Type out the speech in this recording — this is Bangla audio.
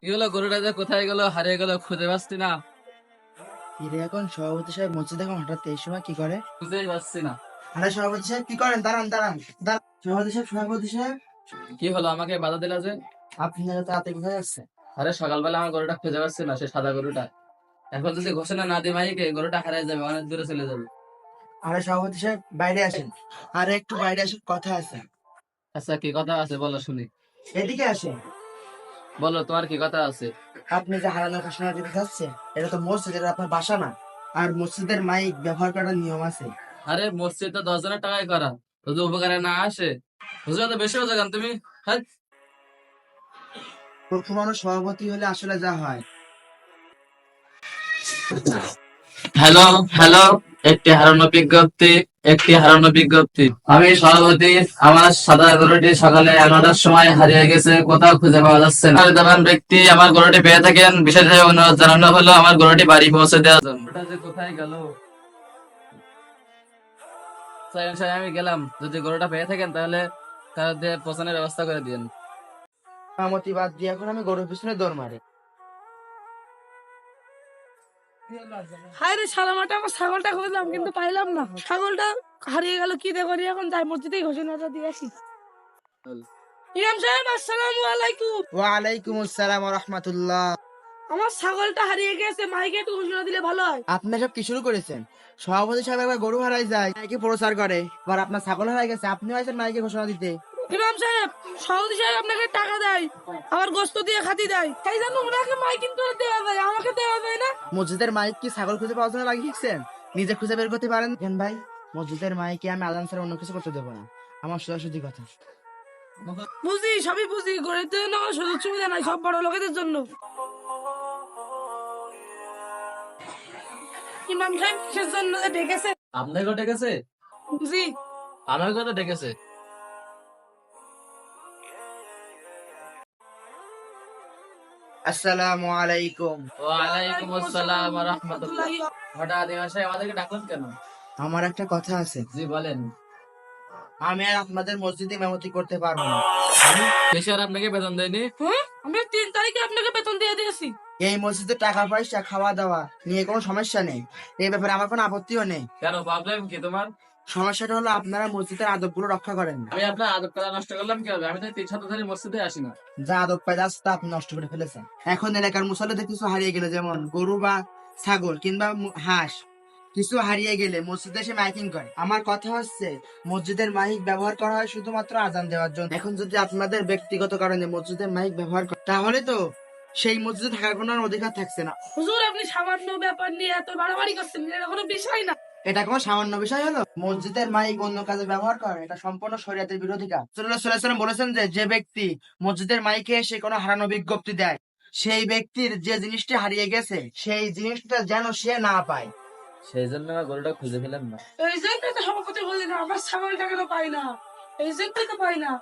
কি হলো গরুটা যে কোথায় গেল হারিয়ে গেল খুঁজে পাচ্ছি না। এখন সভাপতি সাহেব মসজিদে এখন হঠাৎ এই সময় কি করে? খুঁজেই পাচ্ছি না। আরে সভাপতি সাহেব কি করেন? দাঁড়ান দাঁড়ান দাঁড়ান। সভাপতি সাহেব সভাপতি সাহেব। কি হলো আমাকে বাধা দিলা যে? আপনি তো হাতে কোথায় যাচ্ছে আরে সকালবেলা আমার গরুটা খুঁজে পাচ্ছি না সে সাদা গরুটা। এখন যদি ঘোষণা না দিই মাইকে গরুটা হারিয়ে যাবে অনেক দূরে চলে যাবে। আরে সভাপতি সাহেব বাইরে আসেন। আরে একটু বাইরে আসেন কথা আছে। আচ্ছা কি কথা আছে বলো শুনি। এদিকে আসেন। বলো তোমার কি কথা আছে? আপনি যে হারানোর ঘোষণা দিতে চাচ্ছেন এটা তো মসজিদ এটা আপনার বাসা না আর মসজিদের মাইক ব্যবহার করার নিয়ম আছে। আরে মসজিদ তো দশ জনের টাকায় করা যদি উপকারে না আসে। বুঝলে তো বেশি হচ্ছে কেন তুমি? হ্যাঁ? প্রথম মানুষ সভাপতি হলে আসলে যা হয়। হ্যালো হ্যালো একটি হারানো বিজ্ঞপ্তি। একটি হারানো বিজ্ঞপ্তি। আমি সভাপতি, আমার সাদা গরুটি সকালে এগারোটার সময় হারিয়ে গেছে, কোথাও খুঁজে পাওয়া যাচ্ছে না। দেবান ব্যক্তি আমার গরুটি পেয়ে থাকেন, বিশেষভাবে অনুরোধ জানানো হলো আমার গরুটি বাড়ি পৌঁছে দেওয়ার জন্য। কোথায় গেল? আমি গেলাম। যদি গরুটা পেয়ে থাকেন, তাহলে তাদের পৌঁছানোর ব্যবস্থা করে দিন। আমতি বাদ দিয়ে এখন আমি গরুর পিছনে দৌড় মারি। হায় রে সালামাটা আমার ছাগলটা খুঁজলাম কিন্তু পাইলাম না। ছাগলটা হারিয়ে গেল কি দেখো এখন? যাই মসজিদে ঘোষণাটা দিয়ে আসি। ইমাম সাহেব আসসালামু আলাইকুম। ওয়ালাইকুম আসসালাম ওয়া রাহমাতুল্লাহ। আমার ছাগলটা হারিয়ে গেছে মাইকে একটু ঘোষণা দিলে ভালো হয়। আপনি সব কি শুরু করেছেন? সভাপতি সাহেব একবার গরু হারাই যায় মাইকে প্রচার করে। আবার আপনার ছাগল হারাই গেছে আপনি হয়েছেন মাইকে ঘোষণা দিতে। ইমাম সাহেব সৌদি সাহেব আপনাকে টাকা দেয় আবার গোস্ত দিয়ে খাতি দেয়। সেই জন্য ওনাকে মাইক কিন্তু দেওয়া যায় আমাকে দেওয়া যায় না। মসজিদের মাইক কি ছাগল খুঁজে পাওয়ার জন্য লাগিয়েছেন নিজে খুঁজে বের করতে পারেন? কেন ভাই মসজিদের মাইকে আমি আজান ছাড়া অন্য কিছু করতে দেবো না। আমার সোজাসুজি কথা। বুঝি সবই বুঝি গরিবদের জন্য কোনো সুযোগ সুবিধা নাই সব বড় লোকেদের জন্য। ইমাম সাহেব কিসের জন্য ডেকেছে। আপনার ঘর ডেকেছে? জি। আমার ঘরে ডেকেছে? আসসালামু আলাইকুম। ওয়ালাইকুম আসসালাম ওয়া রাহমাতুল্লাহ। হঠাৎ আমাদেরকে ডাকলেন কেন? আমার একটা কথা আছে। জি বলেন। আমি আর আপনাদের মসজিদে মেমতি করতে পারব না। কেশর আপনাকে বেতন দেয়নি হ্যাঁ? আমি তিন তারিখে আপনাকে বেতন দিয়ে দিয়েছি। এই মসজিদে টাকা পয়সা খাওয়া দাওয়া নিয়ে কোনো সমস্যা নেই। এই ব্যাপারে আমার কোনো আপত্তিও নেই। কেন প্রবলেম কি তোমার? সমস্যাটা হলো আপনারা মসজিদের আদবগুলো রক্ষা করেন না। আমি আপনার আদব কাদা নষ্ট করলাম কি হবে আমি তো তিন সপ্তাহ মসজিদে আসি না। যা আদব পায় যাচ্ছে তা আপনি নষ্ট করে ফেলেছেন। এখন এলাকার মুসল্লিদের কিছু হারিয়ে গেলে যেমন গরু বা ছাগল কিংবা হাঁস কিছু হারিয়ে গেলে মসজিদে এসে মাইকিং করে। আমার কথা হচ্ছে মসজিদের মাইক ব্যবহার করা হয় শুধুমাত্র আজান দেওয়ার জন্য। এখন যদি আপনাদের ব্যক্তিগত কারণে মসজিদের মাইক ব্যবহার করে তাহলে তো সেই মসজিদে থাকার কোনো অধিকার থাকছে না। হুজুর আপনি সামান্য ব্যাপার নিয়ে এত বাড়াবাড়ি করছেন এটা কোনো বিষয় না। এটা কোনো সামান্য বিষয় হলো? মসজিদের মাইক অন্য কাজে ব্যবহার করে এটা সম্পূর্ণ শরীয়তের বিরোধী কাজ সাল্লাল্লাহু আলাইহি বলেছেন যে যে ব্যক্তি মসজিদের মাইকে এসে কোনো হারানো বিজ্ঞপ্তি দেয় সেই ব্যক্তির যে জিনিসটি হারিয়ে গেছে সেই জিনিসটা যেন সে না পায়। সেই জন্য গরুটা খুঁজে পেলাম না। এই জন্যই তো সভাপতি বলি না আমার ছাগলটা কেন পাই না। এই জন্যই তো পাই না।